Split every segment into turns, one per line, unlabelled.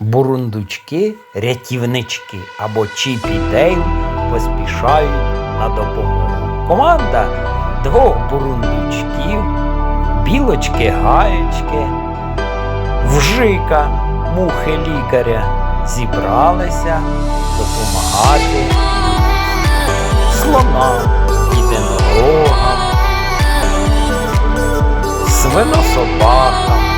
Бурундучки, рятівнички або Чіп і Дейл поспішають на допомогу. Команда двох бурундучків, білочки гаєчки, вжика, мухи лікаря зібралися допомагати слонам, єдинорогам, свинособакам,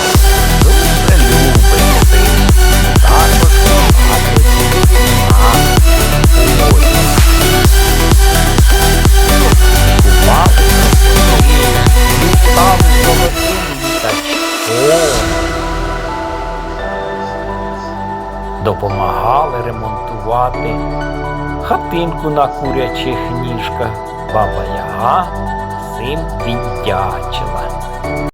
Допомагали ремонтувати хатинку на курячих ніжках. Баба Яга всім віддячила.